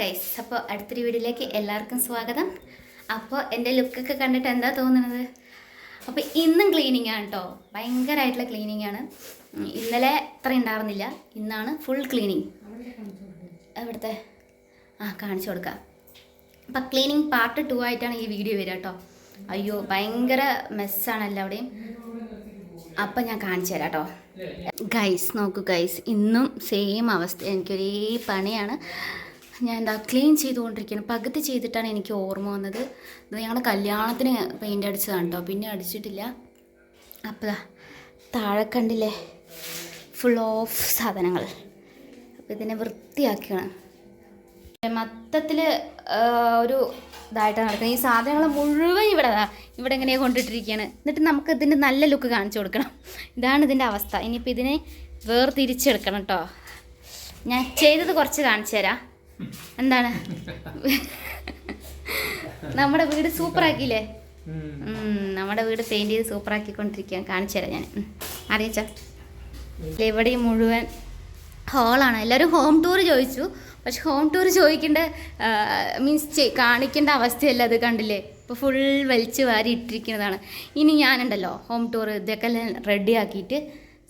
Guys അപ്പോൾ അടുത്തൊരു വീഡിയോയിലേക്ക് എല്ലാവർക്കും സ്വാഗതം. അപ്പോൾ എന്റെ ലുക്കൊക്കെ കണ്ടിട്ട് എന്താ തോന്നുന്നത്? അപ്പോൾ ഇന്നും ക്ലീനിങ് ആണ് കേട്ടോ ഭയങ്കരമായിട്ടുള്ള ക്ലീനിങ് ആണ്. ഇന്നലെ അത്ര ഉണ്ടായിരുന്നില്ല. ഇന്നാണ് ഫുൾ ക്ലീനിങ് എവിടുത്തെ? ആ കാണിച്ചു കൊടുക്കാം. അപ്പം ക്ലീനിങ് പാർട്ട് ടു ആയിട്ടാണ് ഈ വീഡിയോ വരിക കേട്ടോ അയ്യോ ഭയങ്കര മെസ്സാണ് എല്ലാവിടെയും അപ്പം ഞാൻ കാണിച്ചു തരാം കേട്ടോ ഗൈസ് നോക്കൂ ഗൈസ് ഇന്നും സെയിം അവസ്ഥ. എനിക്കൊരേ പണിയാണ്. ഞാൻ എന്താ ക്ലീൻ ചെയ്തുകൊണ്ടിരിക്കുകയാണ്. പകുതി ചെയ്തിട്ടാണ് എനിക്ക് ഓർമ്മ വന്നത്. ഇത് ഞങ്ങളുടെ കല്യാണത്തിന് പെയിന്റ് അടിച്ചതാണ് കേട്ടോ പിന്നെ അടിച്ചിട്ടില്ല. അപ്പോൾ താഴെ കണ്ടില്ലേ? ഫുൾ ഓഫ് സാധനങ്ങൾ. അപ്പോൾ ഇതിനെ വൃത്തിയാക്കുകയാണ് മൊത്തത്തിൽ ഒരു ഇതായിട്ടാണ് നടക്കുന്നത്. ഈ സാധനങ്ങൾ മുഴുവൻ ഇവിടെ ഇവിടെ ഇങ്ങനെ കൊണ്ടിട്ടിരിക്കുകയാണ്. എന്നിട്ട് നമുക്ക് ഇതിന്റെ നല്ല ലുക്ക് കാണിച്ചു കൊടുക്കണം. ഇതാണ് ഇതിന്റെ അവസ്ഥ. ഇനിയിപ്പോൾ ഇതിനെ വേർതിരിച്ചെടുക്കണം കേട്ടോ ഞാൻ ചെയ്തത് കുറച്ച് കാണിച്ചു തരാം. എന്താണ്? നമ്മുടെ വീട് സൂപ്പറാക്കിയില്ലേ? നമ്മുടെ വീട് പെയിന്റ് ചെയ്ത് സൂപ്പറാക്കിക്കൊണ്ടിരിക്കുക കാണിച്ചു തരാം ഞാൻ. അറിയിച്ചാ? ഇവിടെ മുഴുവൻ ഹോളാണ് എല്ലാവരും ഹോം ടൂർ ചോദിച്ചു. പക്ഷെ ഹോം ടൂർ ചോദിക്കേണ്ട മീൻസ് കാണിക്കേണ്ട അവസ്ഥയല്ല അത് കണ്ടില്ലേ? ഇപ്പോൾ ഫുൾ വലിച്ചു വാരി ഇട്ടിരിക്കുന്നതാണ്. ഇനി ഞാനുണ്ടല്ലോ ഹോം ടൂർ ഇതൊക്കെ റെഡി ആക്കിയിട്ട്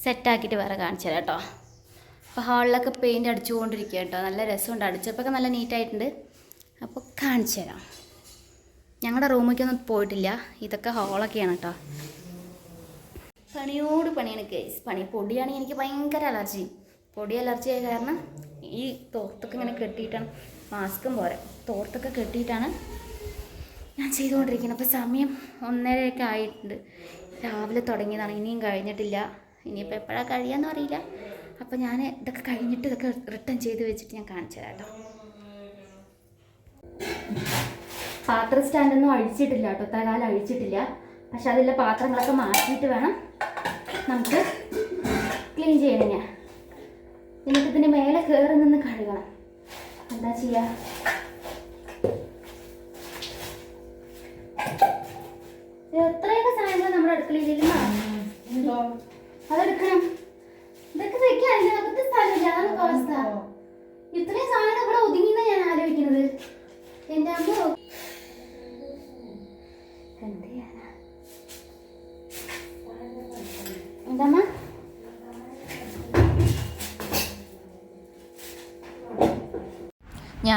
സെറ്റാക്കിയിട്ട് വേറെ കാണിച്ചു തരാം കേട്ടോ. അപ്പോൾ ഹാളിലൊക്കെ പെയിന്റ് അടിച്ചുകൊണ്ടിരിക്കുക കേട്ടോ. നല്ല രസമുണ്ട്. അടിച്ചപ്പോൾ നല്ല നീറ്റായിട്ടുണ്ട് അപ്പോൾ കാണിച്ചു തരാം. ഞങ്ങളുടെ റൂമിലേക്കൊന്നും പോയിട്ടില്ല. ഇതൊക്കെ ഹാളൊക്കെയാണ് കേട്ടോ. പണിയോട് പണിയാണ് കേസ് പണി പൊടിയാണെങ്കിൽ എനിക്ക് ഭയങ്കര അലർജി പൊടി അലർജി ആയ കാരണം ഈ തോർത്തൊക്കെ ഇങ്ങനെ കെട്ടിയിട്ടാണ്. മാസ്കും പോരെ. തോർത്തൊക്കെ കെട്ടിയിട്ടാണ് ഞാൻ ചെയ്തുകൊണ്ടിരിക്കുന്നത്. അപ്പോൾ സമയം ഒന്നരയൊക്കെ ആയിട്ടുണ്ട്. രാവിലെ തുടങ്ങിയതാണ്. ഇനിയും കഴിഞ്ഞിട്ടില്ല. ഇനിയിപ്പോൾ എപ്പോഴാണ് കഴിയാമെന്ന് അറിയില്ല. അപ്പോൾ ഞാൻ ഇതൊക്കെ കഴിഞ്ഞിട്ട് ഇതൊക്കെ റിട്ടേൺ ചെയ്ത് വെച്ചിട്ട് ഞാൻ കാണിച്ചു തരാം കേട്ടോ. പാത്ര സ്റ്റാൻഡൊന്നും അഴിച്ചിട്ടില്ല കേട്ടോ. ഇത്ര കാലം അഴിച്ചിട്ടില്ല. പക്ഷെ അതിലെ പാത്രങ്ങളൊക്കെ മാറ്റിയിട്ട് വേണം നമുക്ക് ക്ലീൻ ചെയ്യണം ഞാൻ. എന്നിട്ട് ഇതിന്റെ മേലെ കയറി നിന്ന് കഴുകണം. എന്താ ചെയ്യുക എത്രയൊക്കെ സാധനങ്ങൾ നമ്മുടെ അടുക്കളയിൽ അതെടുക്കണം. ഇതൊക്കെ വെക്കാൻ അതിനകത്ത് സ്ഥലമില്ല അതാണ് അവസ്ഥ. ഇത്രയും സാധനം ഇവിടെ ഒതുങ്ങിന്ന ഞാൻ ആലോചിക്കുന്നത്. എന്റെ അമ്മ എന്ത്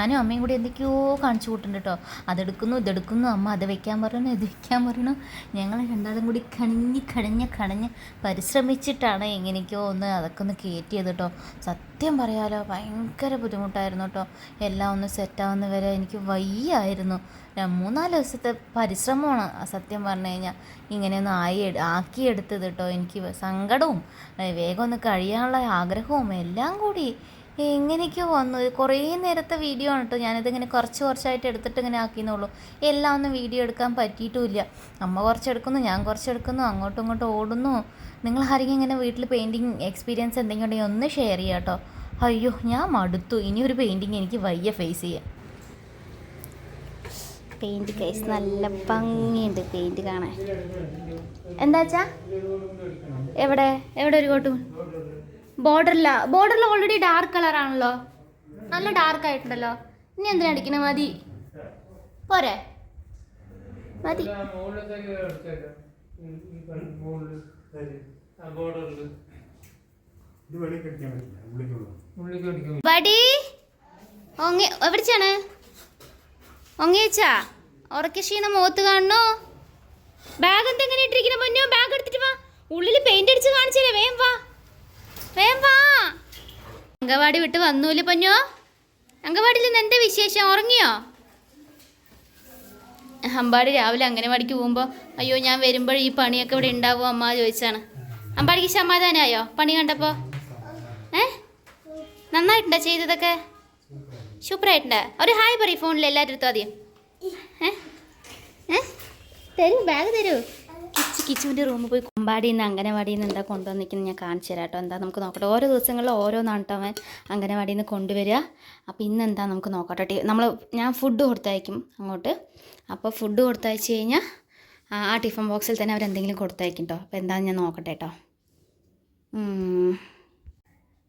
ഞാനും അമ്മയും കൂടി എന്തൊക്കെയോ കാണിച്ചു കൂട്ടുണ്ട് കേട്ടോ അതെടുക്കുന്നു ഇതെടുക്കുന്നു. അമ്മ അത് വെക്കാൻ പറയണു ഇത് വെക്കാൻ പറയണു. ഞങ്ങൾ രണ്ടാളും കൂടി കണിഞ്ഞ് കടഞ്ഞ് കടഞ്ഞ് പരിശ്രമിച്ചിട്ടാണ് എങ്ങനെയൊക്കെയോ ഒന്ന് അതൊക്കെ ഒന്ന് കയറ്റിയത് കേട്ടോ സത്യം പറയാലോ ഭയങ്കര ബുദ്ധിമുട്ടായിരുന്നു കേട്ടോ എല്ലാം ഒന്ന് സെറ്റാവുന്ന വരെ എനിക്ക് വയ്യായിരുന്നു. മൂന്നാൽ ദിവസത്തെ പരിശ്രമമാണ് സത്യം പറഞ്ഞു കഴിഞ്ഞാൽ ഇങ്ങനെയൊന്ന് ആയി ആക്കിയെടുത്തത് കേട്ടോ എനിക്ക് സങ്കടവും വേഗം ഒന്ന് കഴിയാനുള്ള ആഗ്രഹവും എല്ലാം കൂടി എങ്ങനെയൊക്കെയോ വന്നു. കുറേ നേരത്തെ വീഡിയോ ആണ് കേട്ടോ ഞാനിതിങ്ങനെ കുറച്ച് കുറച്ചായിട്ട് എടുത്തിട്ട് ഇങ്ങനെ ആക്കിയെന്നുള്ളൂ എല്ലാം ഒന്നും വീഡിയോ എടുക്കാൻ പറ്റിയിട്ടുമില്ല. അമ്മ കുറച്ചെടുക്കുന്നു ഞാൻ കുറച്ചെടുക്കുന്നു അങ്ങോട്ടും ഇങ്ങോട്ടും ഓടുന്നു. നിങ്ങൾ ആരെങ്കിലും ഇങ്ങനെ വീട്ടിൽ പെയിന്റിങ് എക്സ്പീരിയൻസ് എന്തെങ്കിലും ഉണ്ടെങ്കിൽ ഒന്ന് ഷെയർ ചെയ്യാം കേട്ടോ അയ്യോ ഞാൻ മടുത്തു. ഇനി ഒരു പെയിന്റിങ് എനിക്ക് വയ്യ ഫേസ് ചെയ്യാൻ. പെയിന്റ് കേസ് നല്ല ഭംഗിയുണ്ട് പെയിന്റ് കാണാൻ. എന്താച്ചാ എവിടെ? എവിടെ ഒരു കോട്ടു? ബോർഡറില്ല ബോർഡറിൽ ഓൾറെഡി ഡാർക്ക് കളർ ആണല്ലോ. നല്ല ഡാർക്ക് ആയിട്ടുണ്ടല്ലോ. ഇനി എന്തിനാ അടിക്കണേ? മതി. പോരെ. മതി. ഇത് വെളിയിൽ കടിക്കാൻ പറ്റില്ല. ഉള്ളിക്കുള്ളൂ വടി. ഒങ്ങി എവിടെച്ചാണ്? ഒങ്ങേച്ചാ ഉറക്ക ക്ഷീണം മുഖത്ത് കാണണോ? ബാഗ് എന്താ എങ്ങനെ ഇട്ടിരിക്കുന്ന പൊന്നോ ബാഗ് എടുത്തിട്ട് വാ. ഉള്ളിൽ പെയിന്റ് അടിച്ച് കാണിച്ചില്ലേ വേം വാ. അങ്കവാടി വിട്ട് വന്നൂല്ലേ പൊന്നോ? അങ്കവാടിയിൽ നിന്ന് എന്താ വിശേഷം? ഉറങ്ങിയോ? അമ്പാടി രാവിലെ അംഗനവാടിക്ക് പോകുമ്പോൾ അയ്യോ ഞാൻ വരുമ്പോൾ ഈ പണിയൊക്കെ ഇവിടെ ഉണ്ടാവുമോ അമ്മ ചോദിച്ചാണ്. അമ്പാടിക്ക് സമാധാനമായോ പണി കണ്ടപ്പോൾ ഏ? നന്നായിട്ടുണ്ടോ ചെയ്തതൊക്കെ? സൂപ്പറായിട്ടുണ്ടോ. ഒരു ഹായ് പറയും ഫോണിൽ എല്ലാവരും അടുത്തും ആദ്യം. ഏ? ഏ? തരൂ ബാഗ് തരൂ. കിച്ചു കിച്ചുവിന്റെ റൂമിൽ പോയി കൊമ്പാടി നിന്ന് അംഗനവാടിയിൽ നിന്ന് എന്താ കൊണ്ടുവന്നിരിക്കുന്നത് ഞാൻ കാണിച്ചു തരാം കേട്ടോ. എന്താ നമുക്ക് നോക്കട്ടെ. ഓരോ ദിവസങ്ങളിലും ഓരോന്നാണ് അവൻ അംഗനവാടിയിൽ നിന്ന് കൊണ്ടുവരിക. അപ്പോൾ ഇന്ന് എന്താ നമുക്ക് നോക്കട്ടെ. നമ്മൾ ഞാൻ ഫുഡ് കൊടുത്തയക്കും അങ്ങോട്ട്. അപ്പോൾ ഫുഡ് കൊടുത്തയച്ച് കഴിഞ്ഞാൽ ആ ടിഫിൻ ബോക്സിൽ തന്നെ അവരെന്തെങ്കിലും കൊടുത്തയക്കും കേട്ടോ അപ്പോൾ എന്താണെന്ന് ഞാൻ നോക്കട്ടെ കേട്ടോ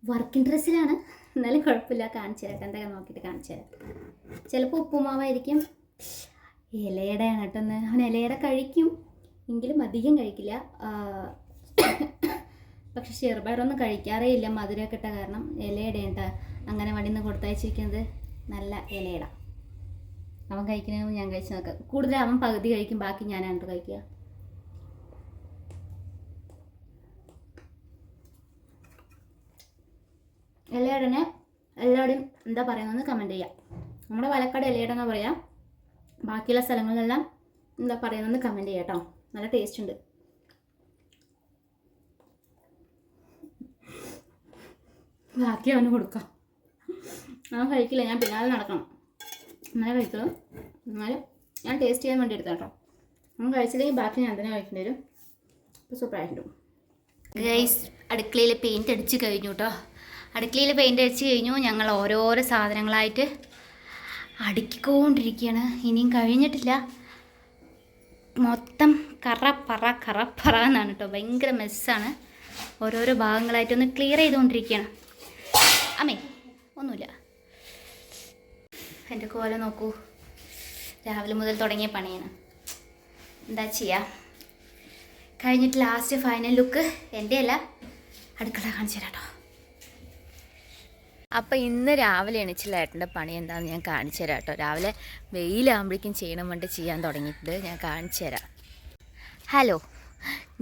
വർക്കിംഗ് ഡ്രസ്സിലാണ് എന്നാലും കുഴപ്പമില്ല. കാണിച്ചു തരാം. എന്തൊക്കെ നോക്കിയിട്ട് കാണിച്ചു തരാം. ചിലപ്പോൾ ഉപ്പുമാവായിരിക്കും. ഇലയുടെയാണ് കേട്ടോ അവൻ ഇലയുടെ കഴിക്കും. എങ്കിലും അധികം കഴിക്കില്ല. പക്ഷെ ചെറുപയറൊന്നും കഴിക്കാറേ ഇല്ല. മധുരമൊക്കെ ഇട്ട കാരണം ഇലയുടെ ഉണ്ട് അങ്ങനെ വണ്ടിന്ന് കൊടുത്തയച്ചിരിക്കുന്നത് നല്ല ഇലയിട. അവൻ കഴിക്കണമെന്ന് ഞാൻ കഴിച്ച് നോക്കാം. കൂടുതൽ അവൻ പകുതി കഴിക്കും ബാക്കി ഞാനാണ് കഴിക്കുക. ഇലയടനെ എല്ലാവരുടെയും എന്താ പറയുന്നതെന്ന് കമന്റ് ചെയ്യാം. നമ്മുടെ പാലക്കാട് ഇലയട പറയാം? ബാക്കിയുള്ള സ്ഥലങ്ങളിലെല്ലാം എന്താ പറയുന്നതെന്ന് കമന്റ് ചെയ്യാം കേട്ടോ നല്ല ടേസ്റ്റ് ഉണ്ട്. ബാക്കി അവന് കൊടുക്കാം. അവൻ കഴിക്കില്ല ഞാൻ പിന്നാലെ നടക്കണം. എന്നാലേ കഴിക്കുള്ളൂ. എന്നാലും ഞാൻ ടേസ്റ്റ് ചെയ്യാൻ വേണ്ടി എടുത്താ കേട്ടോ അവൻ കഴിച്ചില്ലെങ്കിൽ ബാക്കി ഞാൻ തന്നെ കഴിക്കേണ്ടി വരും. അപ്പോൾ സൂപ്പറായിട്ടും ഗൈസ് അടുക്കളയിൽ പെയിന്റ് അടിച്ച് കഴിഞ്ഞു കേട്ടോ അടുക്കളയിൽ പെയിന്റ് അടിച്ച് കഴിഞ്ഞു. ഞങ്ങൾ ഓരോരോ സാധനങ്ങളായിട്ട് അടുക്കിക്കൊണ്ടിരിക്കുകയാണ്. ഇനിയും കഴിഞ്ഞിട്ടില്ല. മൊത്തം കറ പറ കറ പറ എന്നാണ് കേട്ടോ ഭയങ്കര മെസ്സാണ്. ഓരോരോ ഭാഗങ്ങളായിട്ടൊന്ന് ക്ലിയർ ചെയ്തുകൊണ്ടിരിക്കുകയാണ് അമ്മേ ഒന്നുമില്ല. എന്റെ കോല നോക്കൂ. രാവിലെ മുതൽ തുടങ്ങിയ പണിയാണ്. എന്താ ചെയ്യുക കഴിഞ്ഞിട്ട് ലാസ്റ്റ് ഫൈനൽ ലുക്ക് എന്റെ അല്ല അടുക്കള കാണിച്ചു തരാം കേട്ടോ അപ്പോൾ ഇന്ന് രാവിലെ എണീച്ചുള്ള പണി എന്താണെന്ന് ഞാൻ കാണിച്ചു തരാം കേട്ടോ രാവിലെ വെയിലാകുമ്പോഴേക്കും ചെയ്യണം വേണ്ടി ചെയ്യാൻ തുടങ്ങിയിട്ടുണ്ട്. ഞാൻ കാണിച്ചു തരാം. ഹലോ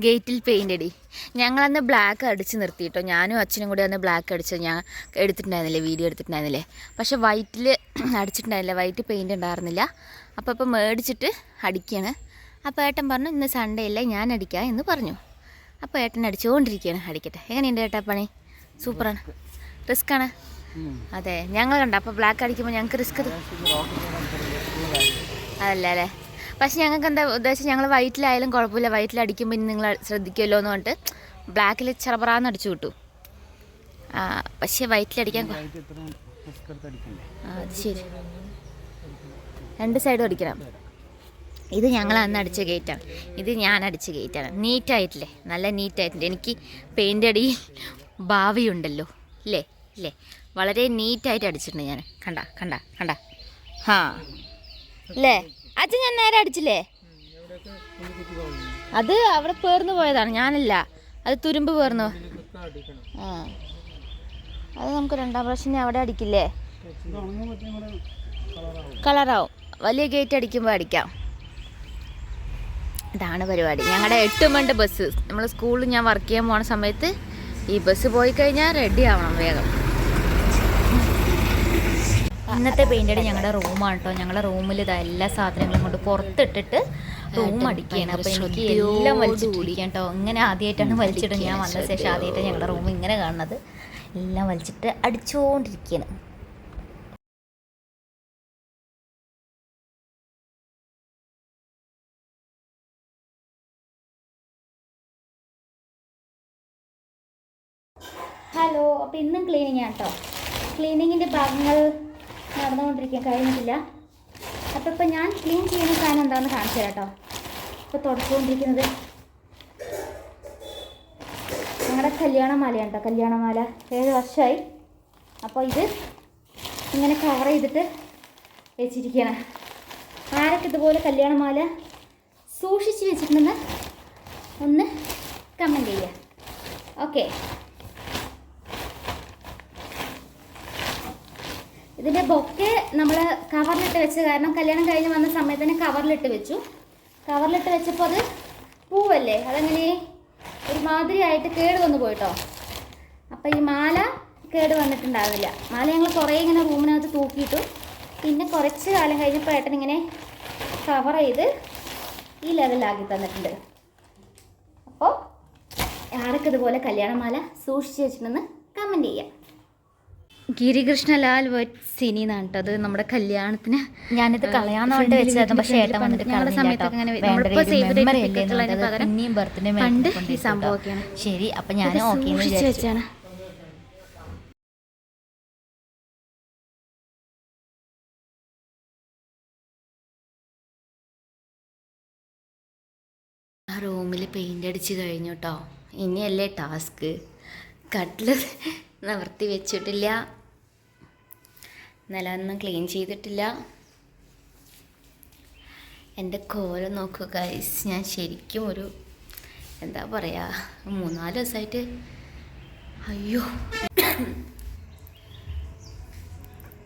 ഗേറ്റിൽ പെയിന്റ് അടി ഞങ്ങളന്ന് ബ്ലാക്ക് അടിച്ച് നിർത്തി കേട്ടോ ഞാനും അച്ഛനും കൂടി അന്ന് ബ്ലാക്ക് അടിച്ച് ഞാൻ എടുത്തിട്ടുണ്ടായിരുന്നില്ലേ? വീഡിയോ എടുത്തിട്ടുണ്ടായിരുന്നില്ലേ? പക്ഷേ വൈറ്റിൽ അടിച്ചിട്ടുണ്ടായിരുന്നില്ല. വൈറ്റ് പെയിന്റ് ഉണ്ടായിരുന്നില്ല. അപ്പോൾ അപ്പം മേടിച്ചിട്ട് അടിക്കുകയാണ് അപ്പോൾ ഏട്ടൻ പറഞ്ഞു ഇന്ന് സൺഡേ അല്ലേ? ഞാൻ അടിക്കാം എന്ന് പറഞ്ഞു. അപ്പോൾ ഏട്ടൻ അടിച്ചുകൊണ്ടിരിക്കുകയാണ് അടിക്കട്ടെ. എങ്ങനെയുണ്ട് ഏട്ടാ പണി? സൂപ്പറാണ്. റിസ്ക്കാണ്? അതെ. ഞങ്ങൾ കണ്ട? അപ്പോൾ ബ്ലാക്ക് അടിക്കുമ്പോൾ ഞങ്ങൾക്ക് റിസ്ക് അതല്ല അല്ലേ? പക്ഷെ ഞങ്ങൾക്ക് എന്താ ഉദ്ദേശം? ഞങ്ങൾ വൈറ്റിലായാലും കുഴപ്പമില്ല. വൈറ്റിൽ അടിക്കുമ്പോൾ ഇനി നിങ്ങൾ ശ്രദ്ധിക്കുമല്ലോ എന്ന് പറഞ്ഞിട്ട് ബ്ലാക്കിൽ ചെറപറാന്ന് അടിച്ചു കിട്ടും ആ പക്ഷേ വൈറ്റിലടിക്കാൻ അത് ശരി. രണ്ട് സൈഡും അടിക്കണം. ഇത് ഞങ്ങൾ അന്ന് അടിച്ച ഗേറ്റാണ് ഇത് ഞാൻ അടിച്ച ഗേറ്റാണ് നീറ്റായിട്ടില്ലേ നല്ല നീറ്റായിട്ടുണ്ട് എനിക്ക് പെയിന്റ് അടി ഭാവിയുണ്ടല്ലോ. ഇല്ലേ? ഇല്ലേ? വളരെ നീറ്റായിട്ട് അടിച്ചിട്ടുണ്ട് ഞാൻ. കണ്ട കണ്ട കണ്ട. ഹാ. അല്ലേ അച്ഛൻ ഞാൻ നേരെ അടിച്ചില്ലേ? അത് അവിടെ പേർന്നു പോയതാണ് ഞാനല്ല. അത് തുരുമ്പ് പേർന്നു. ആ. അത് നമുക്ക് രണ്ടാം പ്രാവശ്യം അവിടെ അടിക്കില്ലേ? കളറാവും. വലിയ ഗേറ്റ് അടിക്കുമ്പോൾ അടിക്കാം. ഇതാണ് പരിപാടി. ഞങ്ങളുടെ എട്ട് മണ്ട് ബസ് നമ്മൾ സ്കൂളിൽ ഞാൻ വർക്ക് ചെയ്യാൻ പോണ സമയത്ത് ഈ ബസ് പോയി കഴിഞ്ഞാൽ റെഡി ആവണം വേഗം. ഇന്നത്തെ പെയിന്റഡ് ഞങ്ങളുടെ റൂമാണ് കേട്ടോ ഞങ്ങളുടെ റൂമിൽ ഇതാ എല്ലാ സാധനങ്ങളും കൊണ്ട് പുറത്തിട്ടിട്ട് റൂം അടിക്കുകയാണ് അപ്പോൾ എനിക്ക് എല്ലാം വലിച്ചിട്ടിരിക്കാം കേട്ടോ ഇങ്ങനെ ആദ്യമായിട്ടാണ് വലിച്ചിട്ട് ഞാൻ വന്ന ശേഷം ആദ്യമായിട്ടാണ് ഞങ്ങളുടെ റൂം ഇങ്ങനെ കാണുന്നത്. എല്ലാം വലിച്ചിട്ട് അടിച്ചുകൊണ്ടിരിക്കുകയാണ് ഹലോ അപ്പോൾ ഇന്നും ക്ലീനിങ് ആട്ടോ കേട്ടോ ക്ലീനിങ്ങിന്റെ ഭാഗങ്ങൾ നടന്നുകൊണ്ടിരിക്കാൻ കഴിഞ്ഞിട്ടില്ല. അപ്പോൾ ഇപ്പോൾ ഞാൻ ക്ലീൻ ചെയ്യുന്ന സാധനം എന്താണെന്ന് കാണിച്ചു കേട്ടോ ഇപ്പോൾ തുടച്ചുകൊണ്ടിരിക്കുന്നത്. ഞങ്ങളുടെ കല്യാണമാലയാണ് കേട്ടോ കല്യാണമാല. ഏഴ് വർഷമായി അപ്പോൾ ഇത് ഇങ്ങനെ കവർ ചെയ്തിട്ട് വെച്ചിരിക്കുകയാണ് ആരൊക്കെ ഇതുപോലെ കല്യാണമാല സൂക്ഷിച്ച് വെച്ചിട്ടുണ്ടെന്ന് ഒന്ന് കമന്റ് ചെയ്യുക. ഓക്കെ ഇതിന്റെ ബൊക്കെ നമ്മൾ കവറിലിട്ട് വെച്ചത്. കാരണം കല്യാണം കഴിഞ്ഞ് വന്ന സമയത്ത് തന്നെ കവറിലിട്ട് വെച്ചു. കവറിലിട്ട് വെച്ചപ്പോൾ അത് പൂവല്ലേ? അതങ്ങനെ ഒരുമാതിരി ആയിട്ട് കേട് വന്നു പോയിട്ടോ. അപ്പോൾ ഈ മാല കേട് വന്നിട്ടുണ്ടാവില്ല മാല ഞങ്ങൾ കുറേ ഇങ്ങനെ റൂമിനകത്ത് തൂക്കിയിട്ടു. പിന്നെ കുറച്ച് കാലം കഴിഞ്ഞപ്പോൾ ഏട്ടൻ ഇങ്ങനെ കവർ ചെയ്ത് ഈ ലെവലിലാക്കി തന്നിട്ടുണ്ട്. അപ്പോൾ ആരൊക്കെ ഇതുപോലെ കല്യാണമാല സൂക്ഷിച്ച് വെച്ചിട്ടുണ്ടെന്ന് കമന്റ് ചെയ്യാം. ഗിരികൃഷ്ണലാൽ വറ്റ് സിനി എന്നാണ് കേട്ടോ. അത് നമ്മുടെ കല്യാണത്തിന് ഞാനിത് കളയാന്ന് പറഞ്ഞിട്ട് വെച്ചതായിരുന്നു പക്ഷേ ഏട്ടൻ വന്നിട്ട് ഞങ്ങളുടെ സമയത്തൊക്കെ അങ്ങനെ പകരം ബർത്ത്ഡേ പണ്ട് ഈ സംഭവമൊക്കെയാണ്. ശരി അപ്പൊ ഞാൻ ഓക്കെ വെച്ചാണ്. ആ റൂമിൽ പെയിന്റ് അടിച്ച് കഴിഞ്ഞു കേട്ടോ ഇനിയല്ലേ ടാസ്ക് കട്ടിൽ നിവർത്തി വെച്ചിട്ടില്ല. നിലമൊന്നും ക്ലീൻ ചെയ്തിട്ടില്ല. എന്റെ കോല നോക്കുക ഞാൻ ശരിക്കും ഒരു എന്താ പറയുക മൂന്നാൽ ദിവസമായിട്ട് അയ്യോ.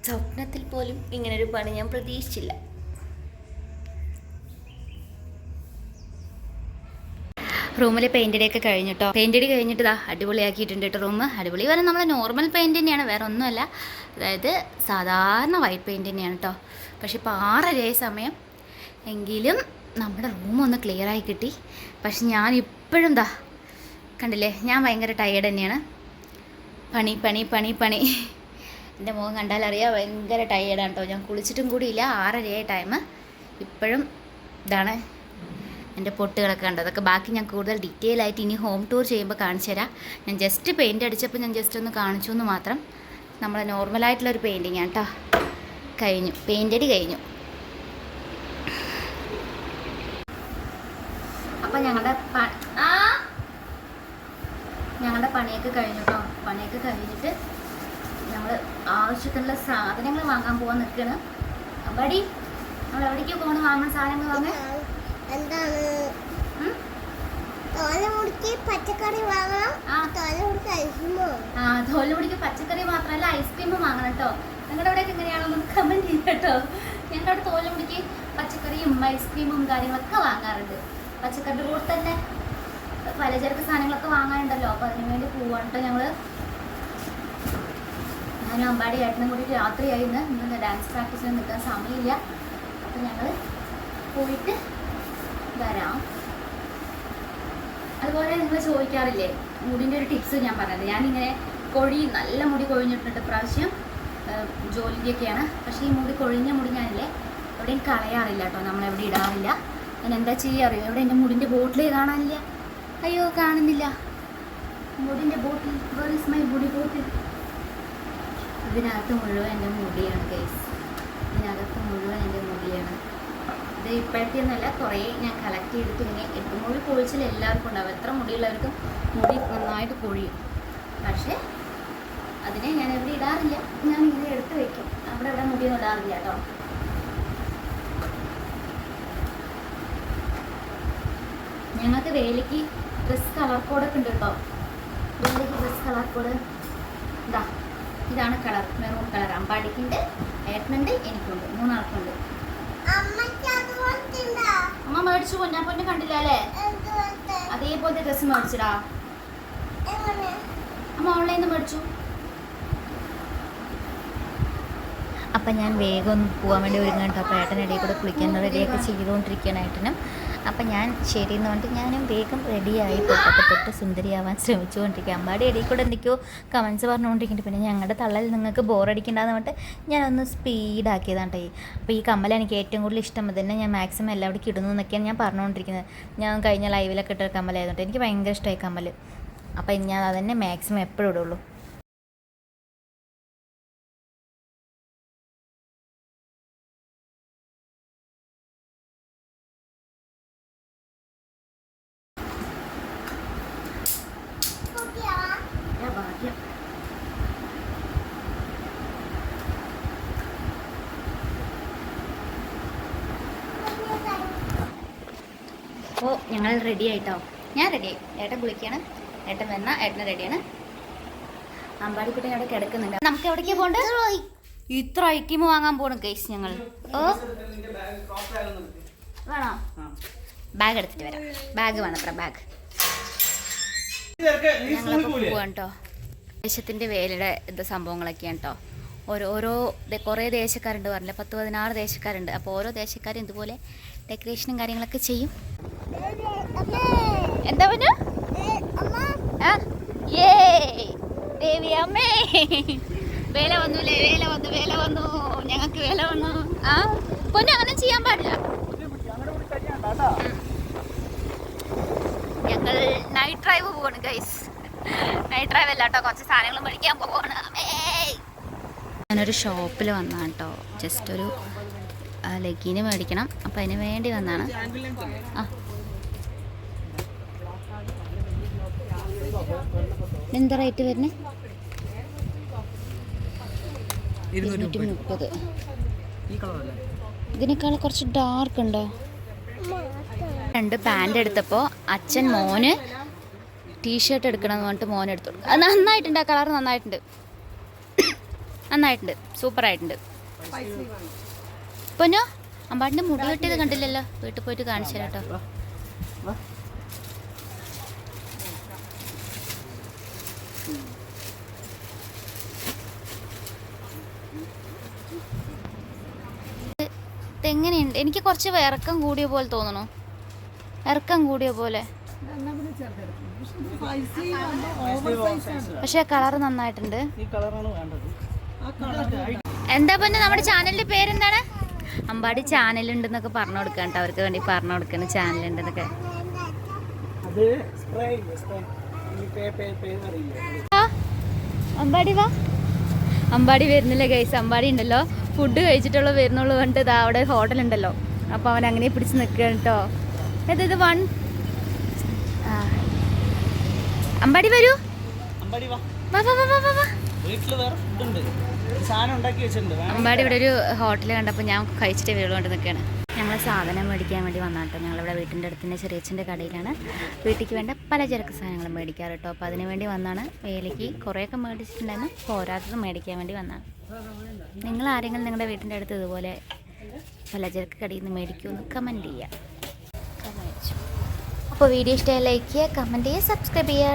സ്വപ്നത്തിൽ പോലും ഇങ്ങനൊരു പണി ഞാൻ പ്രതീക്ഷിച്ചില്ല. റൂമിൽ പെയിന്റ് ഒക്കെ കഴിഞ്ഞിട്ടോ പെയിന്റ് അടി കഴിഞ്ഞിട്ട് ഇതാ അടിപൊളിയാക്കിയിട്ടുണ്ട് റൂം അടിപൊളി വരെ നമ്മൾ നോർമൽ പെയിന്റ് തന്നെയാണ് വേറെ ഒന്നുമല്ല. അതായത് സാധാരണ വൈറ്റ് പെയിന്റ് തന്നെയാണ് കേട്ടോ പക്ഷെ ഇപ്പോൾ ആറരയായ സമയം. എങ്കിലും നമ്മുടെ റൂം ഒന്ന് ക്ലിയർ ആയി കിട്ടി. പക്ഷെ ഞാൻ ഇപ്പോഴും ദാ കണ്ടില്ലേ ഞാൻ ഭയങ്കര ടയേർഡ് തന്നെയാണ്. പണി പണി പണി പണി. എന്റെ മുഖം കണ്ടാൽ അറിയാം ഭയങ്കര ടയേർഡാണ് കേട്ടോ ഞാൻ കുളിച്ചിട്ടും കൂടിയില്ല ആറരയായ ടൈം ഇപ്പോഴും ഇതാണ് എന്റെ പൊട്ടുകളൊക്കെ ഉണ്ട് അതൊക്കെ ബാക്കി ഞാൻ കൂടുതൽ ഡീറ്റെയിൽ ആയിട്ട് ഇനി ഹോം ടൂർ ചെയ്യുമ്പോൾ കാണിച്ചു തരാം. ഞാൻ ജസ്റ്റ് പെയിന്റ് അടിച്ചപ്പോൾ ഞാൻ ജസ്റ്റ് ഒന്ന് കാണിച്ചു എന്ന് മാത്രം. നമ്മളെ നോർമലായിട്ടുള്ളൊരു പെയിന്റിങ് ആണ് കേട്ടോ കഴിഞ്ഞു. പെയിന്റ് അടി കഴിഞ്ഞു. അപ്പം ഞങ്ങളുടെ ഞങ്ങളുടെ പണിയൊക്കെ കഴിഞ്ഞു കേട്ടോ പണിയൊക്കെ കഴിഞ്ഞിട്ട് ഞങ്ങൾ ആവശ്യത്തിനുള്ള സാധനങ്ങൾ വാങ്ങാൻ പോകാൻ നിൽക്കുകയാണ്. അവിടെ നമ്മൾ എവിടേക്ക് പോകണം വാങ്ങാൻ സാധനങ്ങൾ വാങ്ങാൻ എന്താണ്? പച്ചക്കറി വാങ്ങണം. ഐസ്ക്രീം ആ പച്ചക്കറി മാത്രമല്ല ഐസ്ക്രീമും വാങ്ങണം കേട്ടോ നിങ്ങളുടെ അവിടെ എങ്ങനെയാണെന്ന് കമന്റ് ചെയ്യാം കേട്ടോ ഞങ്ങളുടെ അവിടെ മുടിക്ക് പച്ചക്കറിയും ഐസ്ക്രീമും കാര്യങ്ങളൊക്കെ വാങ്ങാറുണ്ട്. പച്ചക്കറിയുടെ കൂടെ തന്നെ പലചരക്ക് സാധനങ്ങളൊക്കെ വാങ്ങാനുണ്ടല്ലോ. അപ്പോൾ അതിനു വേണ്ടി പോവാണ് കേട്ടോ ഞങ്ങൾ ഞാനും അമ്പാടി ഏട്ടനും കൂടി രാത്രിയായിരുന്നു ഇന്ന്. ഡാൻസ് പ്രാക്ടീസിന് നിൽക്കാൻ സമയമില്ല. അപ്പോൾ ഞങ്ങൾ പോയിട്ട് വരാം അതുപോലെ നിങ്ങൾ ചോദിക്കാറില്ലേ മുടിന്റെ ഒരു ടിപ്സ് ഞാൻ പറഞ്ഞത്. ഞാനിങ്ങനെ കൊഴി നല്ല മുടി കൊഴിഞ്ഞിട്ടുണ്ട് പ്രാവശ്യം ജോലിയൊക്കെയാണ് പക്ഷേ ഈ മുടി കൊഴിഞ്ഞ മുടി ഞാനില്ലേ എവിടെയും കളയാറില്ല കേട്ടോ. നമ്മളെവിടെ ഇടാറില്ല. ഞാൻ എന്താ ചെയ്യാറിയോ എവിടെ എന്റെ മുടിന്റെ ബോട്ടിൽ കാണാനില്ല? അയ്യോ കാണുന്നില്ല. മുടിന്റെ ബോട്ടിൽ വേർ ഇസ് മൈ മുടി ബോട്ടിൽ? ഇതിനകത്ത് മുഴുവൻ എന്റെ മുടിയാണ് കേസ് ഇതിനകത്ത് മുഴുവൻ എന്റെ മുടിയാണ്. ഇത് നല്ല കുറേ ഞാൻ കളക്ട് ചെയ്തിട്ട് ഇങ്ങനെ ഏറ്റവും മുടി കൊഴിച്ചിൽ എല്ലാവർക്കും ഉണ്ടാവും. എത്ര മുടിയുള്ളവർക്കും മുടി നന്നായിട്ട് കൊഴിയും. പക്ഷേ അതിനെ ഞാൻ എവിടെ ഇടാറില്ല. ഞാൻ ഇങ്ങനെ എടുത്ത് വെക്കും. അവിടെ ഇവിടെ മുടിയൊന്നും ഇടാറില്ല കേട്ടോ. ഞങ്ങൾക്ക് വേലിക്ക് ഡ്രസ് കളർ കോഡൊക്കെ ഉണ്ട് കേട്ടോ. വേലിക്ക് ഡ്രസ് കളർ കോഡ് ഇതാ ഇതാണ് കളർ മെറൂൺ കളർ അമ്പാടിക്കുണ്ട് ഏട്ടനുണ്ട് എനിക്കുണ്ട്. മൂന്നാൾക്കുണ്ട്? അമ്മ മേടിച്ചു പൊന്നാ പൊന്നെ കണ്ടില്ല അല്ലേ? അതേപോലത്തെ ഡ്രസ്സ് മേടിച്ചിടാ. എങ്ങനെ? അമ്മ ഓൺലൈനിൽ നിന്ന് മേടിച്ചു. അപ്പം ഞാൻ വേഗം ഒന്ന് പോകാൻ വേണ്ടി ഒരുങ്ങാൻ കേട്ടോ അപ്പോൾ ഏട്ടനിടയിൽ കൂടെ കുളിക്കാൻ റെഡിയൊക്കെ ചെയ്തുകൊണ്ടിരിക്കുകയാണ് ഏട്ടനും. അപ്പം ഞാൻ ശരി എന്ന് പറഞ്ഞിട്ട് ഞാനും വേഗം റെഡിയായി. പൊട്ടൊക്കെ തൊട്ട് സുന്ദരിയാവാൻ ശ്രമിച്ചുകൊണ്ടിരിക്കുക അമ്പാടി ഇടയിൽ കൂടെ എന്തൊക്കെയോ കമൻസ് പറഞ്ഞുകൊണ്ടിരിക്കുന്നുണ്ട്. പിന്നെ ഞങ്ങളുടെ തള്ളൽ നിങ്ങൾക്ക് ബോറടിക്കണ്ടെന്ന് പറഞ്ഞിട്ട് ഞാനൊന്ന് സ്പീഡാക്കിയതാണ് അപ്പോൾ ഈ. കമ്മൽ എനിക്ക് ഏറ്റവും കൂടുതൽ ഇഷ്ടം തന്നെ ഞാൻ മാക്സിമം എല്ലാവിടേക്കും ഇടുന്നു എന്നൊക്കെയാണ് ഞാൻ പറഞ്ഞുകൊണ്ടിരിക്കുന്നത്. ഞാൻ കഴിഞ്ഞ ലൈവിലൊക്കെ ഇട്ട കമ്മലായതുകൊണ്ട് എനിക്ക് ഭയങ്കര ഇഷ്ടമായി കമ്മൽ അപ്പം ഞാൻ അതന്നെ മാക്സിമം എപ്പോഴും ഇടുള്ളൂ. അപ്പോൾ ഞങ്ങൾ റെഡി ആയിട്ടോ? ഞാൻ റെഡിയായി ഏട്ടൻ കുളിക്കാണ്. ഏട്ടൻ വന്ന ഏട്ടനെ റെഡിയാണ് അമ്പാടിക്കുട്ടി അവിടെ കിടക്കുന്നുണ്ട്. നമുക്ക് എവിടേക്ക് പോകണ്ട ഇത്ര ഐറ്റം വാങ്ങാൻ പോണു കേസ് ഞങ്ങൾ. ഓ? വേണോ? ബാഗ് എടുത്തിട്ട് വരാം. ബാഗ് വേണം അത്ര ബാഗ് ഞങ്ങളപ്പോൾ പോവാണ് കേട്ടോ ദേശത്തിന്റെ വേലയുടെ ഇത് സംഭവങ്ങളൊക്കെയാണ് കേട്ടോ ഓരോ ഓരോ കുറേ ദേശക്കാരുണ്ട് പറഞ്ഞില്ല? പത്ത് പതിനാറ് ദേശക്കാരുണ്ട്. അപ്പോൾ ഓരോ ദേശക്കാരും ഇതുപോലെ ഡെക്കറേഷനും കാര്യങ്ങളൊക്കെ ചെയ്യും. എന്താ പറഞ്ഞു. ആ ഏ ദേവി അമ്മേ വേല വന്നുല്ലേ വേല വന്നു വേല വന്നു ഞങ്ങൾക്ക് വേല വന്നു ആ പൊന്നെ അങ്ങനെ ചെയ്യാൻ പാടില്ല. ഞങ്ങൾ നൈറ്റ് ഡ്രൈവ് പോവാണ് ഗൈസ് നൈറ്റ് ഡ്രൈവ് അല്ല കേട്ടോ കുറച്ച് സാധനങ്ങൾ മേടിക്കാൻ പോവാണ്. ഞാനൊരു ഷോപ്പിൽ വന്നാണ് കേട്ടോ ജസ്റ്റ് ഒരു ലെഗിന് മേടിക്കണം. അപ്പം അതിന് വേണ്ടി വന്നാണ്. ആ. എന്താ റേറ്റ് വരുന്നത് ഇരുന്നൂറ്റി മുപ്പത് ഇതിനേക്കാൾ കുറച്ച് ഡാർക്ക് ഉണ്ടോ? രണ്ട് പാന്റ് എടുത്തപ്പോൾ അച്ഛൻ മോന് ടീഷർട്ട് എടുക്കണമെന്ന് പറഞ്ഞിട്ട് മോൻ എടുത്തു. അത് നന്നായിട്ടുണ്ട്. ആ കളർ നന്നായിട്ടുണ്ട്. നന്നായിട്ടുണ്ട്. സൂപ്പറായിട്ടുണ്ട് പൊന്നോ? അമ്പാട്ടിന്റെ മുടി വെട്ടിയത് കണ്ടില്ലല്ലോ. വീട്ടിൽ പോയിട്ട് കാണിച്ചു തരാം കേട്ടോ. എങ്ങനെയുണ്ട് എനിക്ക് കുറച്ച് ഇറക്കം കൂടിയ പോലെ തോന്നണു. ഇറക്കം കൂടിയ പോലെ. പക്ഷെ കളർ നന്നായിട്ടുണ്ട്. എന്താ പിന്നെ നമ്മുടെ ചാനലിന്റെ പേരെന്താണ്? അമ്പാടി ചാനലുണ്ടെന്നൊക്കെ പറഞ്ഞു കൊടുക്കാൻ കേട്ടോ. അവർക്ക് വേണ്ടി പറഞ്ഞു കൊടുക്കുന്ന ചാനലുണ്ടെന്നൊക്കെ. അമ്പാടി വാ. അമ്പാടി വരുന്നില്ല ഗൈസ് അമ്പാടി ഉണ്ടല്ലോ. ഫുഡ് കഴിച്ചിട്ടുള്ള വരുന്നുള്ളൂ കണ്ട് ഇതാ അവിടെ ഹോട്ടൽ ഉണ്ടല്ലോ അപ്പോൾ അവൻ അങ്ങനെ പിടിച്ച് നിൽക്കുകയാണ് കേട്ടോ ഇത് വൺ? അമ്പാടി വരൂ. അമ്പാടി വാ. വാ വാ വാ വാ വീട്ടിൽ വേറെ ഫുഡ് വേണം അമ്പാടി ഇവിടെ ഒരു ഹോട്ടൽ കണ്ടപ്പോൾ ഞാൻ കഴിച്ചിട്ട് വീട് കൊണ്ട് നിൽക്കുകയാണ്. ഞങ്ങൾ സാധനം മേടിക്കാൻ വേണ്ടി വന്നാൽ കേട്ടോ ഞങ്ങളിവിടെ വീട്ടിന്റെ തന്നെ ചെറിയച്ഛന്റെ കടയിലാണ്. വീട്ടിലേക്ക് വേണ്ട പലചരക്ക് സാധനങ്ങൾ മേടിക്കാറ് കേട്ടോ അപ്പോൾ അതിന് വേണ്ടി വന്നാണ് വേലയ്ക്ക് കുറേയൊക്കെ മേടിച്ചിട്ടുണ്ടായിരുന്നു. പോരാത്തത് മേടിക്കാൻ വേണ്ടി വന്നാണ്. നിങ്ങൾ ആരെങ്കിലും നിങ്ങളുടെ വീട്ടിന്റെ അടുത്ത് ഇതുപോലെ പലചരക്ക് കടയിൽ നിന്ന് മേടിക്കുമെന്ന് കമന്റ് ചെയ്യുക അപ്പോൾ വീഡിയോ ഇഷ്ടമായി ലൈക്ക് ചെയ്യുക കമന്റ് ചെയ്യുക സബ്സ്ക്രൈബ് ചെയ്യുക.